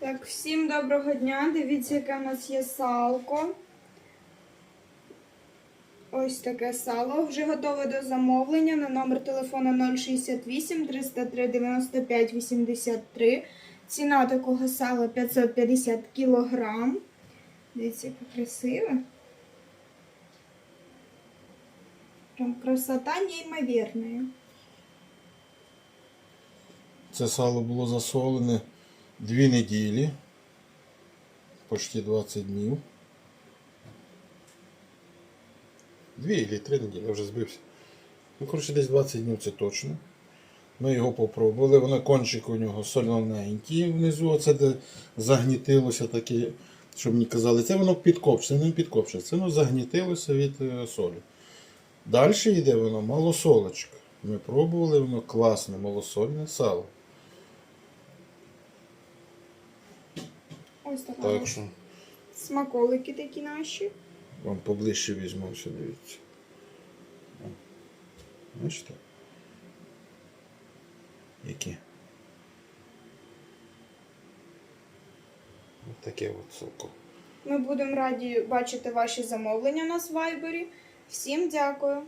Так, всім доброго дня. Дивіться, яке в нас є салко. Ось таке сало. Вже готове до замовлення на номер телефону 068 303 95 83. Ціна такого сала 550 кілограм. Дивіться, яке красиве. Прям красота неймовірна. Це сало було засолене дві неділі, почти 20 днів. Дві або три неділі, я вже збився. Ну, коротше, десь 20 днів це точно. Ми його попробували, воно кончик у нього солененький внизу, оце де загнітилося таке, щоб мені казали, це воно підкопче, не підкопче, це воно загнітилося від е, солі. Далі йде воно малосолочка. Ми пробували, воно класне малосольне сало. Ось така Так що смаколики такі наші. вам поближче візьму, ось дивіться. Бачите? Які? Ось таке от соко. Ми будемо раді бачити ваші замовлення у нас в Вайбері. Всім дякую.